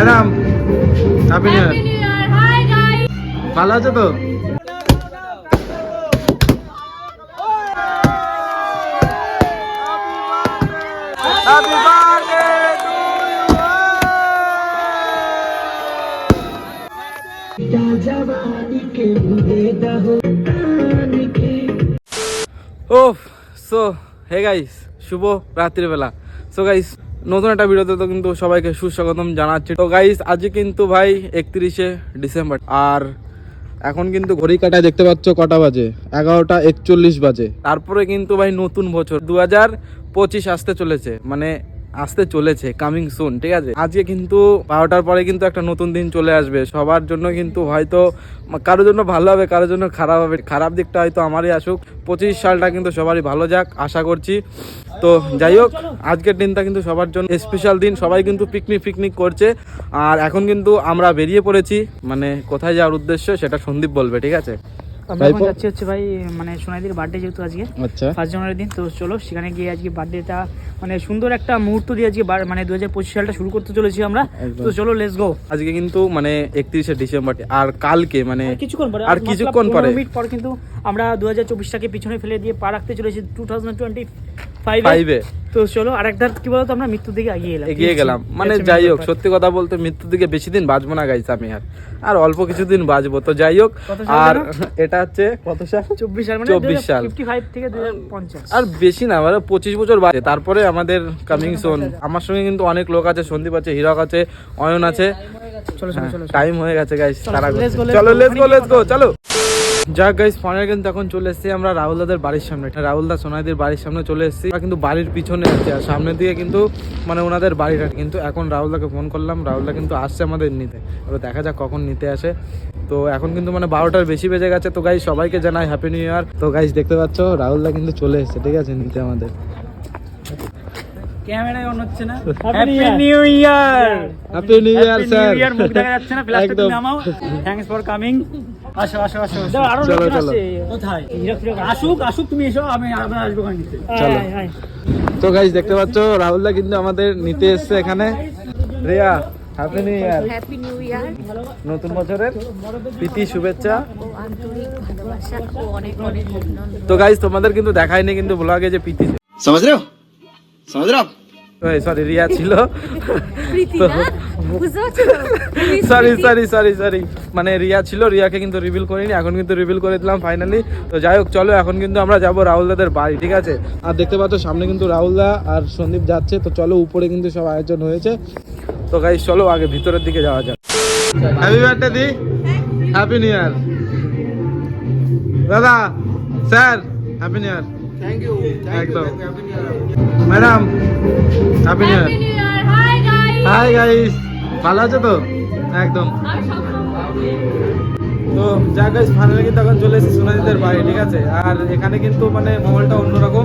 Madam happy new Happy New Year! ভালো আছো তো? ও সো হে গাইস শুভ রাত্রিবেলা। সো গাইস নতুন একটা ভিডিওতে তো কিন্তু সবাইকে সুস্বাগতম জানাচ্ছি। তো গাইস আজকে কিন্তু ভাই একত্রিশে ডিসেম্বর। আর এখন কিন্তু ঘড়ি কাটায় দেখতে পাচ্ছ কটা বাজে? এগারোটা একচল্লিশ বাজে। তারপরে কিন্তু ভাই নতুন বছর। দু হাজার পঁচিশ আসতে চলেছে। মানে আসতে চলেছে কামিং সুন ঠিক আছে? আজকে কিন্তু বারোটার পরে কিন্তু একটা নতুন দিন চলে আসবে। সবার জন্য কিন্তু হয়তো কারোর জন্য ভালো হবে, কারোর জন্য খারাপ হবে। খারাপ দিকটা হয়তো আমারই আসুক। পঁচিশ সালটা কিন্তু সবারই ভালো যাক, আশা করছি। তো যাই হোক, আজকের দিনটা কিন্তু সবার জন্য স্পেশাল দিন। সবাই কিন্তু পিকনিক পিকনিক করছে। আর এখন কিন্তু আমরা বেরিয়ে পড়েছি। মানে কোথায় যাওয়ার উদ্দেশ্য সেটা সন্দীপ বলবে, ঠিক আছে? আমরা এখন যাচ্ছি হচ্ছে ভাই মানে সোনাইদির বার্থডে যেহেতু আজকে আচ্ছা। ফার্স্ট জানুয়ারির দিন তো চলো সেখানে গিয়ে আজকে বার্থডেটা মানে সুন্দর একটা মুহূর্ত দিয়ে আজকে মানে দু হাজার পঁচিশ সালটা শুরু করতে চলেছি আমরা। তো চলো লেটস গো আজকে কিন্তু মানে একত্রিশে ডিসেম্বর আর কালকে মানে কিছুক্ষণ পরে আর কিছুক্ষণ পরে। মিনিট পর কিন্তু আমরা দু হাজার চব্বিশটাকে পিছনে ফেলে দিয়ে পা রাখতে চলেছি। টু থাউজেন্ড টোয়েন্টি ফাইভ তো চলো আরেকটা কি বলতো আমরা মৃত্যুর দিকে এগিয়ে এলাম। এগিয়ে গেলাম। মানে যাই হোক সত্যি কথা বলতে মৃত্যুর দিকে বেশি দিন বাঁচবো না গাইছে আমি আর। আর অল্প কিছুদিন বাঁচবো। তো যাই হোক আর এটা হচ্ছে কত সাল? চব্বিশ সাল মানে 24 সাল। থেকে আর বেশি না মানে পঁচিশ বছর বাজে তারপরে আমাদের কামিং সোন আমার সঙ্গে কিন্তু অনেক লোক আছে সন্দীপ আছে হিরক আছে অয়ন আছে। টাইম হয়ে গেছে গাইস চলো. লেটস গো লেটস গো চলো। যাক গাইস ফাইনাল কিন্তু এখন চলে এসেছি আমরা রাহুল দাদের বাড়ির সামনে। রাহুল দা সোনাইদের বাড়ির সামনে চলে এসেছি। কিন্তু বাড়ির পিছনে আছি আর সামনে দিয়ে কিন্তু মানে ওনাদের বাড়িটা। কিন্তু এখন রাহুল দাকে ফোন করলাম, রাহুল দা কিন্তু আসছে আমাদের নিতে। এবার দেখা যাক কখন নিতে আসে। তো এখন কিন্তু মানে বারোটার বেশি বেজে গেছে। তো গাইস সবাইকে জানাই হ্যাপি নিউ ইয়ার তো গাইস দেখতে পাচ্ছ, রাহুল দা কিন্তু চলে এসেছে, ঠিক আছে, নিতে আমাদের। ক্যামেরায় অন হচ্ছে না Happy happy New new year happy new year sir ইয়ার মুখ দেখা যাচ্ছে না ফ্ল্যাশটা একদম তুমি নামাও থ্যাঙ্কস ফর কামিং আসো আসো আসো আরো চলো, লোকজন চলো। আসছে কোথায় আসুক আসুক তুমি এসো আমি আমরা আসবো ওখানে নিতে চলো। তো গাইস দেখতে পাচ্ছ রাহুল দা কিন্তু আমাদের নিতে এসেছে এখানে Riya happy new year happy new year নতুন বছরের প্রীতি শুভেচ্ছা ও আন্তরিক ভালোবাসা ও অনেক অনেক অভিনন্দন তো গাইস তোমাদের কিন্তু দেখায়নি কিন্তু ব্লগে যে প্রীতি समझ रहे हो समझ रहे हो आप সরি রিয়া ছিল। সরি সরি সরি সরি মানে রিয়া ছিল রিয়াকে কিন্তু রিভিল করিনি এখন কিন্তু রিভিল করে দিলাম ফাইনালি তো যাই হোক চলো এখন কিন্তু আমরা যাব রাহুল দাদের বাড়ি ঠিক আছে? আর দেখতে পাচ্ছ সামনে কিন্তু রাহুল দা আর সন্দীপ যাচ্ছে। তো চলো উপরে কিন্তু সব আয়োজন হয়েছে। তো গাইস চলো আগে ভিতরের দিকে যাওয়া যাক। হ্যাপি বার্থডে দি। হ্যাপি নিউ ইয়ার দাদা sir happy new year thank you একদম madam happy new year Happy New Year! Hi guys! Hi guys ভালো আছো তো? একদম। তো যা গাইস ফাইনালি কিন্তু এখন চলে এসেছি সোনাদিদের বাড়ি ঠিক আছে? আর এখানে কিন্তু মানে মহলটা অন্যরকম।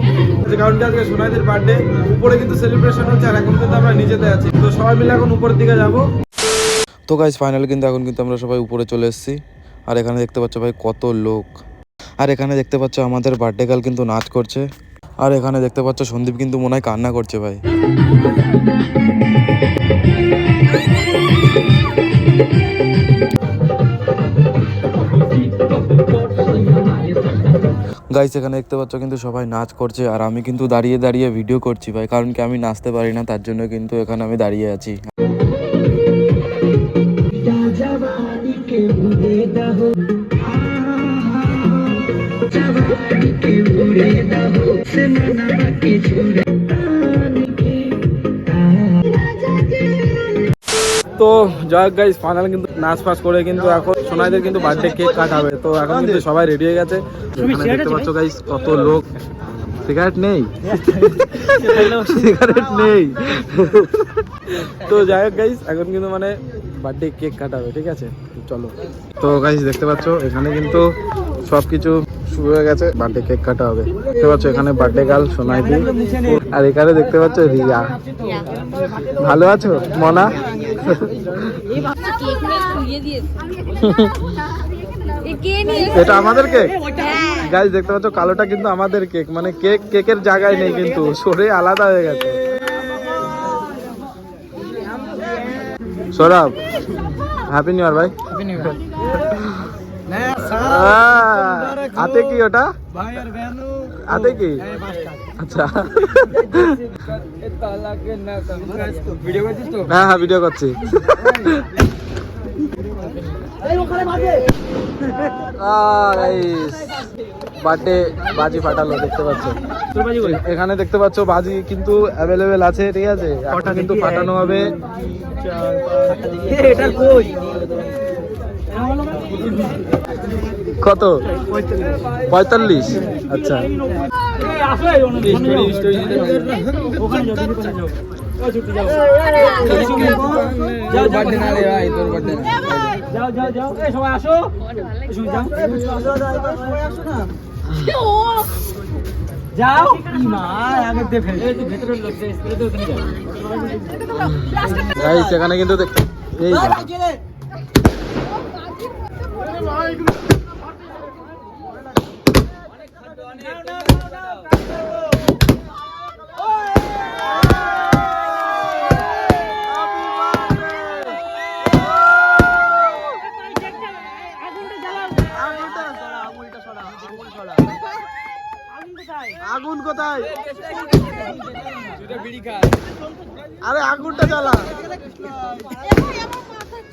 যে কারণটা আজকে সোনাদির বার্থডে উপরে কিন্তু সেলিব্রেশন হচ্ছে আর এখন কিন্তু আমরা নিচেতে আছি। তো সবাই মিলে এখন উপরের দিকে যাব। তো গাইস ফাইনালি কিন্তু এখন কিন্তু আমরা সবাই উপরে চলে এসেছি। আর এখানে দেখতে পাচ্ছ ভাই কত লোক। আর এখানে দেখতে পাচ্ছ আমাদের বার্থডে গার্ল কিন্তু নাচ করছে। আর এখানে দেখতে পাচ্ছ সন্দীপ কিন্তু মনে হয় কান্না করছে ভাই। গাইস এখানে দেখতে পাচ্ছ কিন্তু সবাই নাচ করছে আর আমি কিন্তু দাঁড়িয়ে দাঁড়িয়ে ভিডিও করছি ভাই, কারণ কি আমি নাচতে পারি না, তার জন্য কিন্তু এখানে আমি দাঁড়িয়ে আছি। তো যাক গাইস ফাইনাল কিন্তু নাচ ফাচ করে কিন্তু এখন সোনাইদের কিন্তু বার্থডে কেক কাটাবে। তো এখন কিন্তু সবাই রেডি হয়ে গেছে। দেখতে পাচ্ছ গাইস কত লোক। সিগারেট নেই? সিগারেট নেই। তো যাই হোক গাইস এখন কিন্তু মানে বার্থডে কেক কাটাবে ঠিক আছে? চলো। তো গাইস দেখতে পাচ্ছ এখানে কিন্তু সবকিছু শুরু হয়ে গেছে বার্থডে কেক কাটা হবে। দেখতে পাচ্ছ এখানে বার্থডে গার্ল সোনাইদি। আর এখানে দেখতে পাচ্ছ রিয়া। ভালো আছো মনা? এটা আমাদের কেক? গাইস দেখতে পাচ্ছ কালোটা কিন্তু আমাদের কেক। মানে কেক কেকের জায়গায় নেই কিন্তু সরে আলাদা হয়ে গেছে। সৌরভ হ্যাপি নিউ ইয়ার ভাই। আহ, হাতে কি ওটা? হাতে কি? আচ্ছা। হ্যাঁ হ্যাঁ ভিডিও করছি। বার্থডে বাজি। ফাটালো দেখতে পাচ্ছ? এখানে দেখতে পাচ্ছ বাজি কিন্তু অ্যাভেলেবেল আছে ঠিক আছে? কিন্তু ফাটানো হবে। এটা কই? কত? পঁয়তাল্লিশ? আচ্ছা। যাও কিন্তু দেখ। আগুন কোথায়? আরে আগুনটা জ্বালা।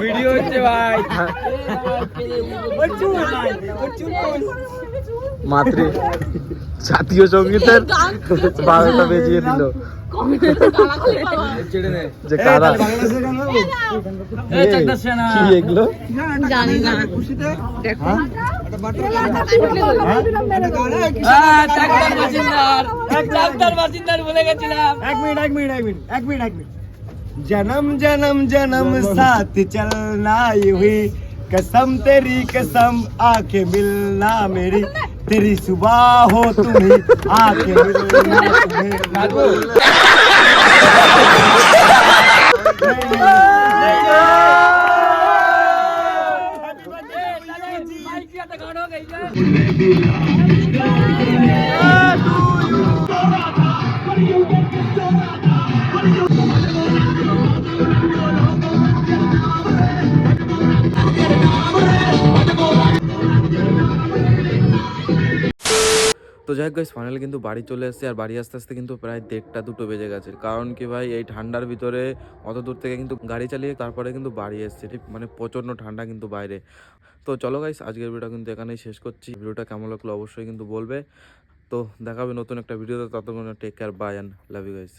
ভিডিও হচ্ছে ভাই। মাতৃ জাতীয় সঙ্গীতের বারোটা বেজিয়ে দিল। যে কারা? কি এগুলো? জানি না। বলে গেছিলাম। এক মিনিট এক মিনিট এক মিনিট এক মিনিট এক মিনিট। जन्म जन्म जन्म साथ चलना हुई कसम तेरी कसम आके मिलना मेरी। तेरी सुबह हो तुम्हें आके मिलना तुम्हें যাই হোক ফাইনালি কিন্তু বাড়ি চলে এসেছে আর বাড়ি আসতে আসতে কিন্তু প্রায় দেড়টা দুটো বেজে গেছে। কারণ কি ভাই, এই ঠান্ডার ভিতরে অত দূর থেকে কিন্তু গাড়ি চালিয়ে তারপরে কিন্তু বাড়ি এসছে মানে প্রচণ্ড ঠান্ডা কিন্তু বাইরে। তো চলো গাইস আজকের ভিডিওটা কিন্তু এখানেই শেষ করছি। ভিডিওটা কেমন লাগল অবশ্যই কিন্তু বলবে। তো দেখাবে নতুন একটা ভিডিওতে ততক্ষণ take care bye and love you guys